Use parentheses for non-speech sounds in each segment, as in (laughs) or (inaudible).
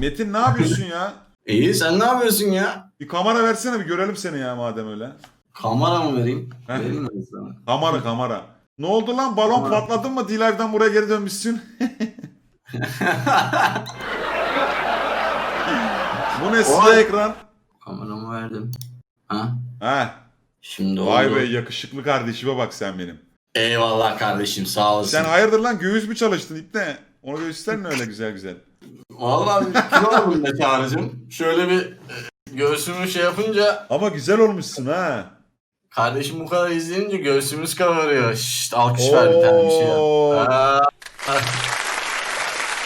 Metin ne yapıyorsun ya? İyi sen ne yapıyorsun ya? Bir kamera versene bir görelim seni ya madem öyle. Kamera mı vereyim? Heh. vereyim mi sana? Kamera kamera. Ne oldu lan balon Kamera. patladın mı D-Live'den buraya geri dönmüşsün? (laughs) Bu ne siyah Oy. ekran? Kameramı verdim. Ha? Ha. Şimdi oldu. Vay be yakışıklı kardeşime bak sen benim. Eyvallah kardeşim sağ olasın. Sen hayırdır lan göğüs mü çalıştın ipne? Onu göstersene öyle güzel güzel. Vallahi bir kilo oldum be Çağrı'cığım. Şöyle bir e, göğsümü şey yapınca Ama güzel olmuşsun ha. kardeşim bu kadar izleyince göğsümüz kabarıyor. Şşt alkış ver bir tane bir şey yap. Oo. Aa,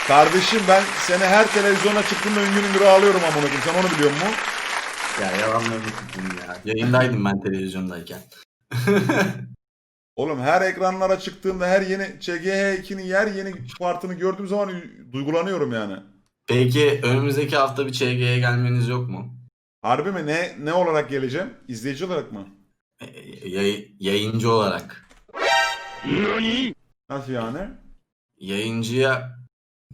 Kardeşim ben seni her televizyona çıktığında üngür üngür ağlıyorum amına koyayım. Sen onu biliyor musun? ya yalanlarını tuttum ya. Yayındaydım ben televizyondayken. Oğlum her ekranlara çıktığımda her yeni ÇGH2'nin her yeni partını gördüğüm zaman duygulanıyorum yani. Peki önümüzdeki hafta bir ÇG'ye gelmeniz yok mu? Harbi mi? Ne ne olarak geleceğim? İzleyici olarak mı? E, yay- yayıncı olarak. Nasıl yani? Yayıncıya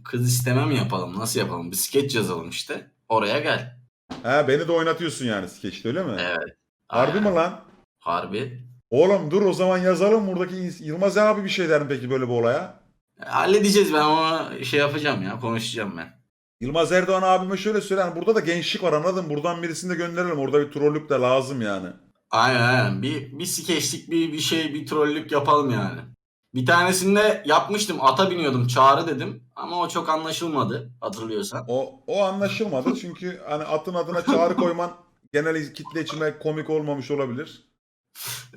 kız isteme mi yapalım? Nasıl yapalım? Bir skeç yazalım işte. Oraya gel. He beni de oynatıyorsun yani skeçte öyle mi? Evet. Harbi Aynen. mi lan? Harbi. Oğlum dur o zaman yazalım buradaki İns- Yılmaz abi bir şey der mi peki böyle bir olaya? Halledeceğiz ben ona şey yapacağım ya konuşacağım ben. Yılmaz Erdoğan abime şöyle söyle burada da gençlik var anladın mı? Buradan birisini de gönderelim. Orada bir trollük de lazım yani. Aynen aynen. Bir, bir skeçlik bir, bir şey bir trollük yapalım yani. Bir tanesinde yapmıştım ata biniyordum çağrı dedim ama o çok anlaşılmadı hatırlıyorsan. O o anlaşılmadı (laughs) çünkü hani atın adına çağrı koyman genel kitle içime komik olmamış olabilir.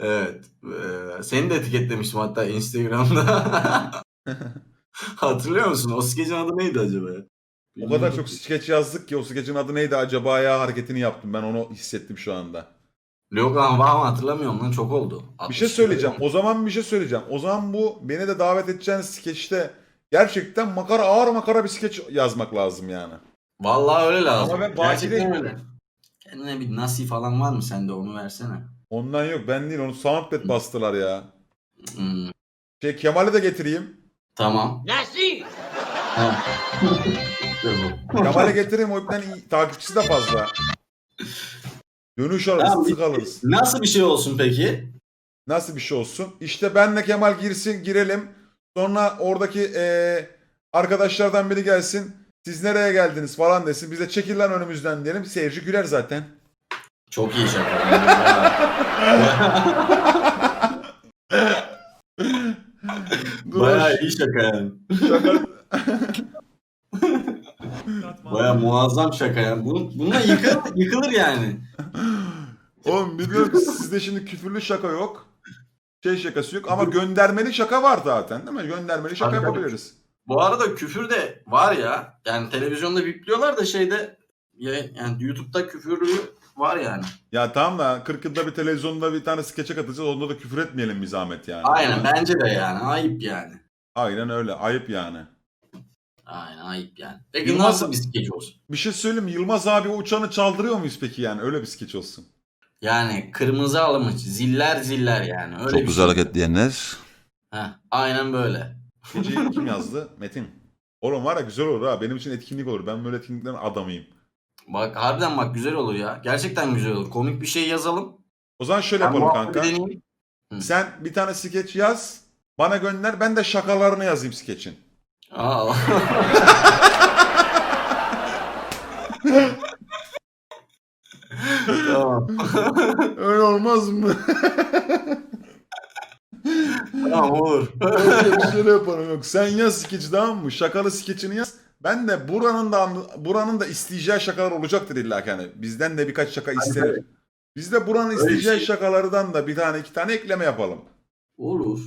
Evet. Ee, seni de etiketlemiştim hatta Instagram'da. (laughs) Hatırlıyor musun? O skecin adı neydi acaba? O kadar çok skeç yazdık ki o skeçin adı neydi acaba ya hareketini yaptım. Ben onu hissettim şu anda. Yok var mı hatırlamıyorum lan çok oldu. Bir şey 60 söyleyeceğim. O zaman bir şey söyleyeceğim. O zaman bu beni de davet edeceğin skeçte gerçekten makara ağır makara bir skeç yazmak lazım yani. Vallahi öyle lazım. Ama ben Baki Gerçekten öyle. Kendine bir nasi falan var mı sende onu versene. Ondan yok ben değil onu soundpad bastılar ya. Hmm, Şey Kemal'i de getireyim. tamam. Nasıl? (laughs) İşte bu. Kemal'i getireyim o ipten iyi- takipçisi de fazla. Dönüş alırız, Tamam, sık alırız. Nasıl bir şey olsun peki? Nasıl bir şey olsun? İşte benle Kemal girsin, girelim. Sonra oradaki eee, arkadaşlardan biri gelsin. Siz nereye geldiniz falan desin. Bize çekil lan önümüzden diyelim. Seyirci güler zaten. Çok iyi şaka. (laughs) Bayağı iyi şaka yani. şaka- (laughs) Bayağı muazzam şaka yani. Bunun, bununla yıkılır, (laughs) yıkılır yani. Oğlum biliyorum sizde şimdi küfürlü şaka yok. Şey şakası yok ama göndermeli şaka var zaten değil mi? Göndermeli şaka Tabii, tabii. yapabiliriz. Bu arada küfür de var ya. Yani televizyonda bipliyorlar da şeyde ya- yani YouTube'da küfürlü var yani. Ya tamam da 40 yılda bir televizyonda bir tane skeçe katacağız. Onda da küfür etmeyelim bir zahmet yani. Aynen bence de yani. Ayıp yani. Aynen öyle. Ayıp yani. Aynen ayıp yani. Peki Yılmaz- nasıl bir skeç olsun? Bir şey söyleyeyim mi? Yılmaz abi o uçanı çaldırıyor muyuz peki yani? Öyle bir skeç olsun. Yani kırmızı alımı ziller ziller yani. Öyle Çok bir güzel şey. hareket diyenler. Heh, aynen böyle. Geceyi (laughs) kim yazdı? Metin. Oğlum var ya güzel olur ha. Benim için etkinlik olur. Ben böyle etkinliklerin adamıyım. Bak harbiden bak güzel olur ya. Gerçekten güzel olur. Komik bir şey yazalım. O zaman şöyle Ben yapalım kanka. Sen bir tane skeç yaz. Bana gönder. Ben de şakalarını yazayım skeçin. Aa. tamam. Öyle olmaz mı? tamam olur. Öyle şöyle yapalım yok. Sen yaz skeçi tamam mı? Şakalı skeçini yaz. Ben de buranın da buranın da isteyeceği şakalar olacaktır illa ki. Yani bizden de birkaç şaka ister. Biz de buranın isteyeceği şey. şakalardan da bir tane iki tane ekleme yapalım. Olur.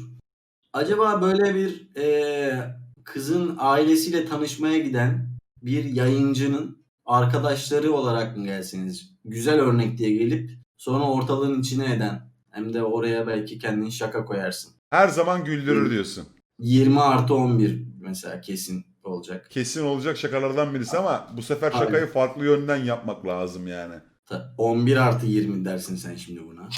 Acaba böyle bir eee, kızın ailesiyle tanışmaya giden bir yayıncının arkadaşları olarak mı gelsiniz? Güzel örnek diye gelip sonra ortalığın içine eden hem de oraya belki kendin şaka koyarsın. Her zaman güldürür diyorsun. 20 artı 11 mesela kesin olacak. Kesin olacak şakalardan birisi ama bu sefer Aynen. şakayı farklı yönden yapmak lazım yani. Ta- 11 artı 20 dersin sen şimdi buna.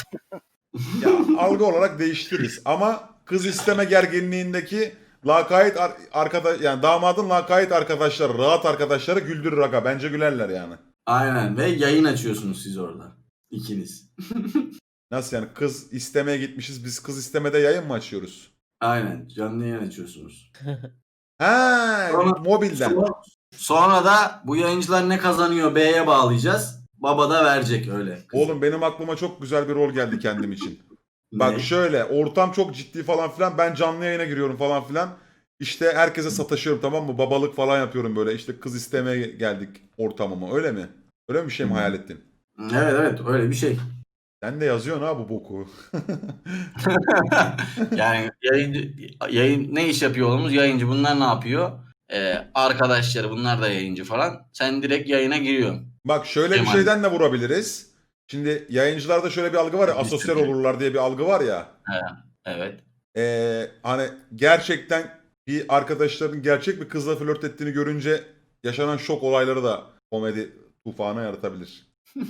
Ya algı olarak değiştiririz ama kız isteme gerginliğindeki lakayt ar- arkadaş yani damadın lakayt arkadaşları, rahat arkadaşları güldürür aga. Bence gülerler yani. Aynen ve yayın açıyorsunuz siz orada. İkiniz. (laughs) Nasıl yani kız istemeye gitmişiz biz kız istemede yayın mı açıyoruz? Aynen canlı yayın açıyorsunuz. (laughs) Ha, Sonra- mobilden. Sonra, sonra da bu yayıncılar ne kazanıyor B'ye bağlayacağız. Baba da verecek öyle. Oğlum benim aklıma çok güzel bir rol geldi kendim için. (laughs) Bak Ne? şöyle ortam çok ciddi falan filan ben canlı yayına giriyorum falan filan. İşte herkese sataşıyorum tamam mı? Babalık falan yapıyorum böyle. İşte kız istemeye geldik ortamıma öyle mi? Öyle mi bir şey mi hayal ettin? Evet evet öyle bir şey. Sen de yazıyorsun ha bu boku. (laughs) yani yayıncı, yayın ne iş yapıyor oğlumuz? Yayıncı. Bunlar ne yapıyor? Ee, arkadaşları bunlar da yayıncı falan. Sen direkt yayına giriyorsun. Bak şöyle bir Kemal. şeyden de vurabiliriz. Şimdi yayıncılarda şöyle bir algı var ya asosyal olurlar diye bir algı var ya. Evet. Ee, hani gerçekten bir arkadaşların gerçek bir kızla flört ettiğini görünce yaşanan şok olayları da komedi tufanı yaratabilir. (laughs)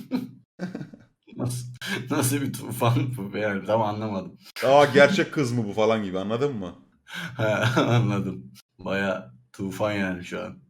Nasıl, nasıl bir tufan bu? Yani tam anlamadım. Aa gerçek kız mı bu falan gibi anladın mı? (laughs) Ha, anladım. Baya tufan yani şu an.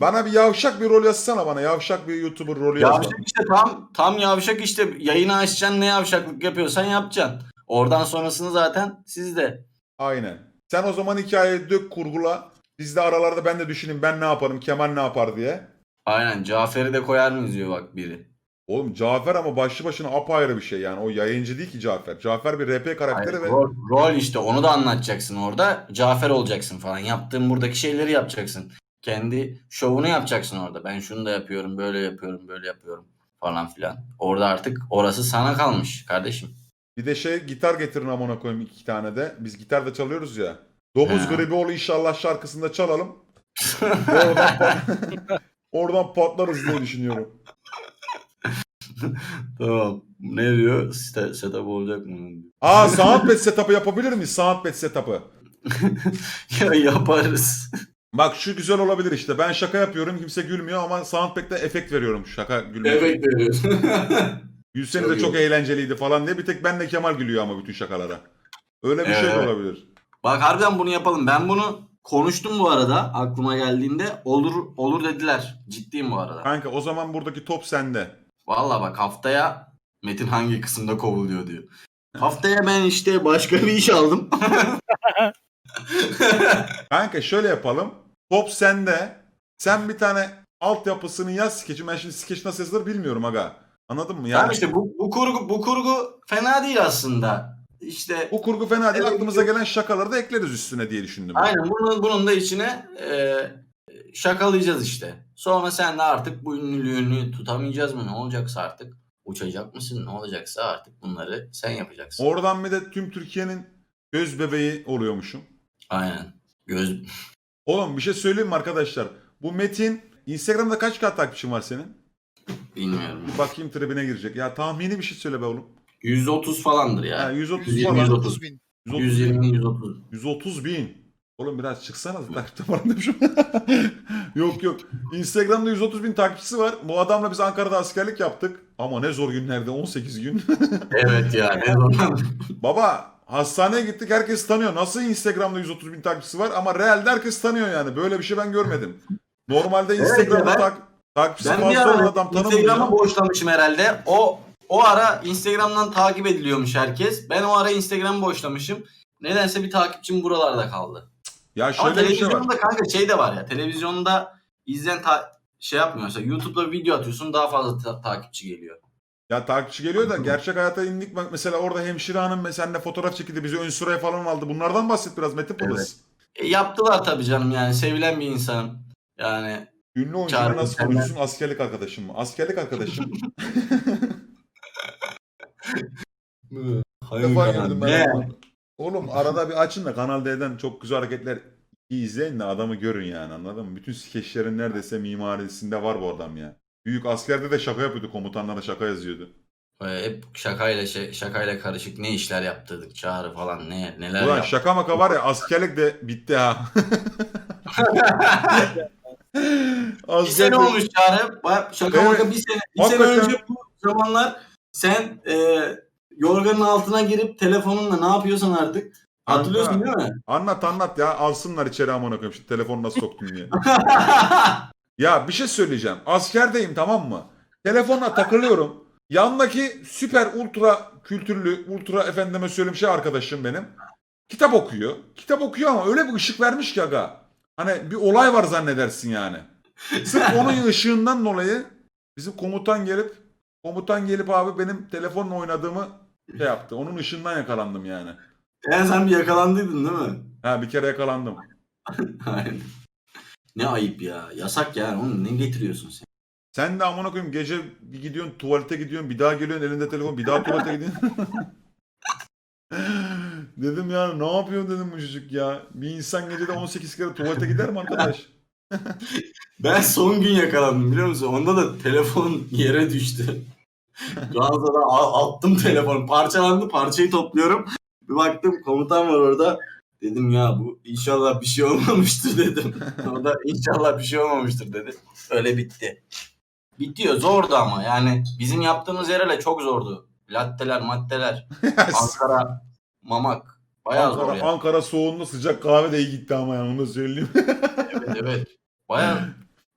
Bana bir yavşak bir rol yazsana bana. Yavşak bir YouTuber rolü yaz bana. Yavşak işte tam tam yavşak işte yayını açacaksın ne yavşaklık yapıyorsan yapacaksın. Oradan sonrasını zaten sizde. Aynen. Sen o zaman hikayeyi dök kurgula. Biz de aralarda ben de düşüneyim ben ne yaparım Kemal ne yapar diye. Aynen Cafer'i de koyar mıyız diyor bak biri. Oğlum Cafer ama başlı başına apayrı bir şey yani. O yayıncı değil ki Cafer. Cafer bir RP karakteri Hayır, ve rol, rol işte onu da anlatacaksın orada. Cafer olacaksın falan. Yaptığın buradaki şeyleri yapacaksın. Kendi şovunu yapacaksın orada. Ben şunu da yapıyorum, böyle yapıyorum, böyle yapıyorum falan filan. Orada artık orası sana kalmış kardeşim. bir de şey gitar getirin amına koyayım iki tane de. Biz gitar da çalıyoruz ya. Domuz Ha. Gribioğlu inşallah şarkısında çalalım. Oradan, pat- (laughs) Oradan patlarız diye düşünüyorum. (laughs) tamam. Ne diyor? Set, setup olacak mı? Aa Soundpad setup'ı yapabilir miyiz? Soundpad setup'ı. (laughs) ya yaparız. Bak şu güzel olabilir işte. Ben şaka yapıyorum kimse gülmüyor ama Soundpad'de efekt veriyorum şaka gülmüyor. Efekt veriyorsun. (laughs) Gülseni Çok de çok eğlenceliydi falan diye bir tek benle Kemal gülüyor ama bütün şakalara. Öyle bir şey de Evet. olabilir. Bak harbiden bunu yapalım. Ben bunu konuştum bu arada aklıma geldiğinde. Olur olur dediler. Ciddiyim bu arada. Kanka o zaman buradaki top sende. Valla bak haftaya Metin hangi kısımda kovuluyor diyor. Haftaya ben işte başka bir iş aldım. (laughs) Kanka şöyle yapalım. Top sende. Sen bir tane altyapısını yaz skeçi. Ben şimdi skeç nasıl yazılır bilmiyorum aga. Anladın mı? Yani Tamam işte bu, bu kurgu bu kurgu fena değil aslında. İşte bu kurgu fena değil. Evet. Aklımıza gelen şakaları da ekleriz üstüne diye düşündüm. ben. aynen bunun, bunun da içine e, şakalayacağız işte. Sonra sen de artık bu ünlülüğünü tutamayacağız mı? Ne olacaksa artık uçacak mısın? Ne olacaksa artık bunları sen yapacaksın. Oradan bir de tüm Türkiye'nin göz bebeği oluyormuşum. Aynen. Göz Oğlum bir şey söyleyeyim mi arkadaşlar? Bu Metin Instagram'da kaç kat takipçin var senin? bilmiyorum. Bir bakayım tribine girecek. Ya tahmini bir şey söyle be oğlum. 130 falandır ya. Ha, 130 120, falan. 130. bin. 130, 120 130. 130 bin. Oğlum biraz çıksana takipte falan demişim. yok yok. Instagram'da 130 bin takipçisi var. Bu adamla biz Ankara'da askerlik yaptık. Ama ne zor günlerde 18 gün. (laughs) Evet ya ne zaman. Baba hastaneye gittik herkes tanıyor. Nasıl Instagram'da 130 bin takipçisi var ama realde herkes tanıyor yani. Böyle bir şey ben görmedim. Normalde Evet Instagram'da ben- tak- takipçisi Ben fazla olan adam Instagram'ı tanımıyor. boşlamışım herhalde. O o ara Instagram'dan takip ediliyormuş herkes. Ben o ara Instagram'ı boşlamışım. Nedense bir takipçim buralarda kaldı. Ya Ama şöyle bir şey var. televizyonda kanka şey de var ya. Televizyonda izleyen ta- şey yapmıyor. Mesela YouTube'da video atıyorsun daha fazla ta- takipçi geliyor. Ya takipçi geliyor da gerçek hayata indik. Bak Mesela orada hemşire hanım mesela fotoğraf çekildi. Bizi ön sıraya falan aldı. Bunlardan bahset biraz Metin Polis. E, yaptılar tabii canım yani sevilen bir insanım. Yani Ünlü oyuncu Çağrı nasıl senden- konuşuyorsun? Askerlik arkadaşım mı? Askerlik arkadaşım. (laughs) Bir defa gördüm ben. Ne? adamı. Oğlum arada bir açın da Kanal D'den çok güzel hareketler iyi izleyin de adamı görün yani anladın mı? Bütün skeçlerin neredeyse mimarisinde var bu adam ya. Büyük askerde de şaka yapıyordu komutanlara şaka yazıyordu. e, hep şakayla şey, şakayla karışık ne işler yaptırdık çağrı falan ne neler Ulan yaptık. şaka maka var ya askerlik de bitti ha. (laughs) Bir sene olmuş Çağrı. Bak şaka Evet. maka bir sene. Bir sene Hakikaten. önce bu zamanlar sen e, yorganın altına girip telefonunla ne yapıyorsan artık Hatırlıyorsun değil mi? Anlat anlat ya alsınlar içeri amına koyayım. Şu telefonu nasıl soktun diye. (laughs) Ya bir şey söyleyeceğim. Askerdeyim tamam mı? Telefonla takılıyorum. Yandaki süper ultra kültürlü, ultra efendime söyleyeyim şey arkadaşım benim. Kitap okuyor. Kitap okuyor ama öyle bir ışık vermiş ki aga. Hani bir olay var zannedersin yani. Sırf (laughs) onun ışığından dolayı bizim komutan gelip komutan gelip abi benim telefonla oynadığımı şey yaptı. Onun ışığından yakalandım yani. yani sen bir yakalandıydın değil mi? Ha bir kere yakalandım. (laughs) Aynen. Ne ayıp ya. Yasak yani. Onu ne getiriyorsun sen? Sen de amına koyayım gece bir gidiyorsun tuvalete gidiyorsun bir daha geliyorsun elinde telefon bir daha tuvalete gidiyorsun. (laughs) dedim ya ne yapıyor dedim bu çocuk ya. Bir insan gecede 18 kere tuvalete gider mi arkadaş? (laughs) Ben son gün yakalandım biliyor musun? Onda da telefon yere düştü. Ranzada a- attım telefonu. Parçalandı. Parçayı topluyorum. Bir baktım komutan var orada. Dedim ya bu inşallah bir şey olmamıştır dedim. (laughs) O da inşallah bir şey olmamıştır dedi. Öyle bitti. Bitiyor. Zordu ama yani bizim yaptığımız yerle çok zordu. Latteler, maddeler, (laughs) Ankara, Mamak. Bayağı zor Ankara, ya. Ankara soğuğunda sıcak kahve de iyi gitti ama yani onu da söyleyeyim. (laughs) Evet evet. Baya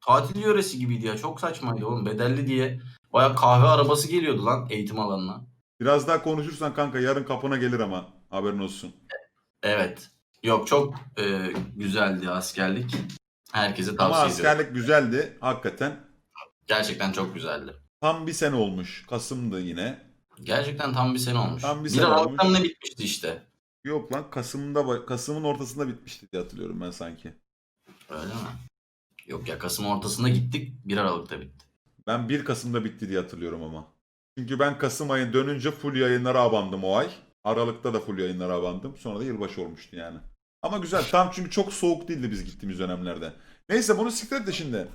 tatil yöresi gibiydi ya. Çok saçmaydı oğlum. Bedelli diye baya kahve arabası geliyordu lan eğitim alanına. Biraz daha konuşursan kanka yarın kapına gelir ama haberin olsun. Evet. Yok çok e, güzeldi askerlik. Herkese Ama tavsiye ediyorum. askerlik güzeldi hakikaten. Gerçekten çok güzeldi. Tam bir sene olmuş. Kasım'dı yine. Gerçekten tam bir sene olmuş. Tam bir bir sene Aralık'ta olmuş. ne bitmişti işte. Yok lan Kasım'da ba- Kasım'ın ortasında bitmişti diye hatırlıyorum ben sanki. Öyle mi? Yok ya Kasım ortasında gittik. 1 Aralık'ta bitti. Ben 1 Kasım'da bitti diye hatırlıyorum ama. Çünkü ben Kasım ayı dönünce full yayınlara abandım o ay. Aralık'ta da full yayınlara abandım. Sonra da yılbaşı olmuştu yani. Ama güzel. Tam çünkü çok soğuk değildi biz gittiğimiz dönemlerde. Neyse bunu siktir et de şimdi.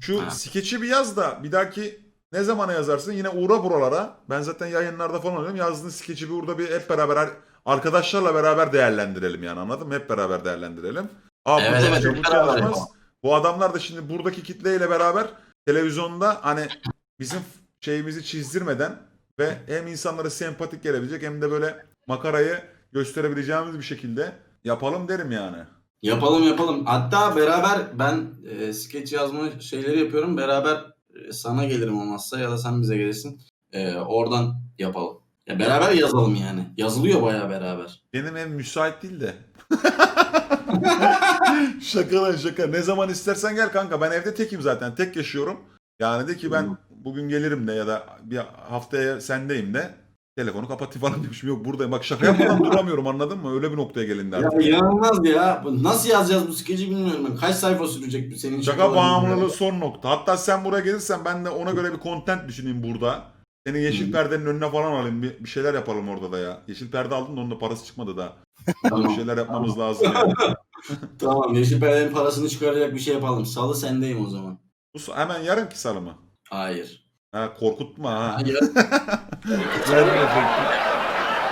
Şu Ha. skeçi bir yaz da bir dahaki ne zamana yazarsın? Yine uğra buralara. Ben zaten yayınlarda falan oluyorum. Yazdığın skeçi bir burada bir hep beraber arkadaşlarla beraber değerlendirelim yani anladın mı? Hep beraber değerlendirelim. Aa, Evet, evet, bu beraber. Bu adamlar da şimdi buradaki kitleyle beraber televizyonda hani bizim şeyimizi çizdirmeden ve hem insanlara sempatik gelebilecek hem de böyle makarayı gösterebileceğimiz bir şekilde yapalım derim yani. Yapalım yapalım. Hatta beraber ben e, skeç yazma şeyleri yapıyorum. Beraber e, sana gelirim olmazsa ya da sen bize gelirsin. E, oradan yapalım. Ya beraber yazalım yani. Yazılıyor bayağı beraber. Benim ev müsait değil de. (laughs) şaka lan şaka. Ne zaman istersen gel kanka. Ben evde tekim zaten. Tek yaşıyorum. Yani de ki ben bugün gelirim de ya da bir haftaya sendeyim de telefonu kapatayım falan (laughs) demişim. Yok buradayım. Bak şaka yapmadan (laughs) duramıyorum anladın mı? Öyle bir noktaya gelindi Ya artık. inanılmaz ya. Nasıl yazacağız bu skeci bilmiyorum ben. Kaç sayfa sürecek bu senin Şaka bağımlılığı son nokta. Hatta sen buraya gelirsen ben de ona göre bir content düşüneyim burada. Seni yeşil Hı. perdenin önüne falan alayım. Bir, bir şeyler yapalım orada da ya. Yeşil perde aldım da onun da parası çıkmadı daha. Tamam. bir şeyler yapmamız lazım. Yani. (laughs) Tamam. Yeşil perdenin parasını çıkaracak bir şey yapalım. Salı sendeyim o zaman. Bu hemen yarınki salı mı? Hayır. Ha korkutma ha. Hayır. (laughs) Yarın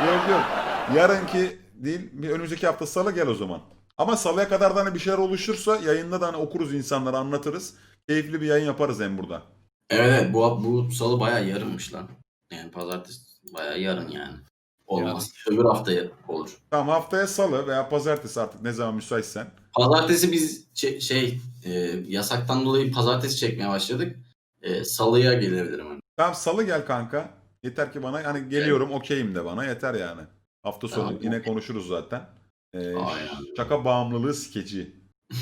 yok yok. Yarınki değil bir önümüzdeki hafta salı gel o zaman. Ama salıya kadar da hani bir şeyler oluşursa yayında da hani okuruz insanlara anlatırız. Keyifli bir yayın yaparız hem burada. evet evet bu, bu salı bayağı yarınmış lan. Yani pazartesi bayağı yarın yani. Olmaz. Öbür haftaya olur. Tamam haftaya salı veya pazartesi artık ne zaman müsaitsen. Pazartesi biz çe- şey e, yasaktan dolayı pazartesi çekmeye başladık. E, salıya gelebilirim. Hani. Tamam salı gel kanka. Yeter ki bana hani geliyorum okeyim de bana yeter yani. Hafta sonu Tamam. yine konuşuruz zaten. Ee, Aynen. şaka bağımlılığı skeci. (laughs)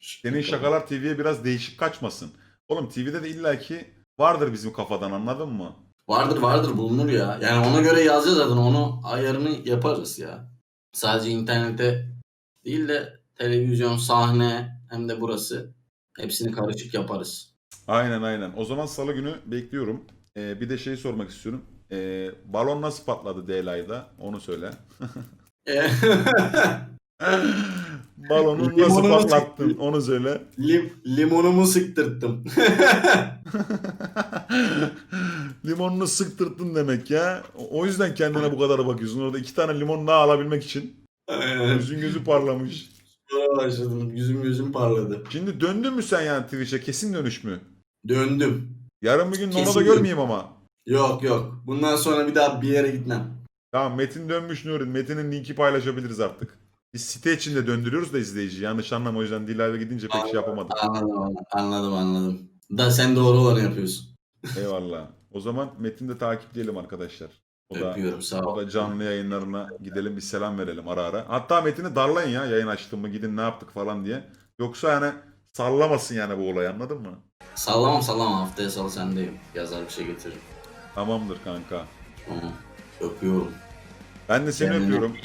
Senin şakalar TV'ye biraz değişik kaçmasın. Oğlum TV'de de illaki vardır bizim kafadan anladın mı? Vardır vardır bulunur ya. Yani ona göre yazacağız zaten onu ayarını yaparız ya. Sadece internete değil de televizyon, sahne hem de burası. Hepsini karışık yaparız. Aynen aynen. O zaman salı günü bekliyorum. Ee, bir de şey sormak istiyorum. Ee, balon nasıl patladı Delay'da? Onu söyle. (laughs) Balonu nasıl patlattın? Onu söyle. Lim, limonumu sıktırttım. (laughs) Limonunu sıktırttın demek ya. O o yüzden kendine bu kadar bakıyorsun. Orada iki tane limon daha alabilmek için. Aynen. Gözün gözü parlamış. Sonra başladım. Yüzüm gözüm parladı. Şimdi döndün mü sen yani Twitch'e? Kesin dönüş mü? Döndüm. Yarın bir gün Nono'da Kesin. görmeyeyim ama. Yok yok. Bundan sonra bir daha bir yere gitmem. Tamam Metin dönmüş Nuri. Metin'in linki paylaşabiliriz artık. Biz site içinde döndürüyoruz da izleyici. Yanlış anlama o yüzden Dilay'la gidince pek şey yapamadık. Anladım anladım anladım. Da sen doğru olanı yapıyorsun. Eyvallah. O zaman Metin de takipleyelim arkadaşlar. O da, Öpüyorum sağ o ol. da canlı yayınlarına gidelim bir selam verelim ara ara. Hatta Metin'i darlayın ya yayın açtım mı gidin ne yaptık falan diye. Yoksa yani sallamasın yani bu olayı anladın mı? Sallamam sallamam haftaya salı sendeyim. Yazar bir şey getiririm. Tamamdır kanka. Tamam. Öpüyorum. Ben de seni Kendine- öpüyorum.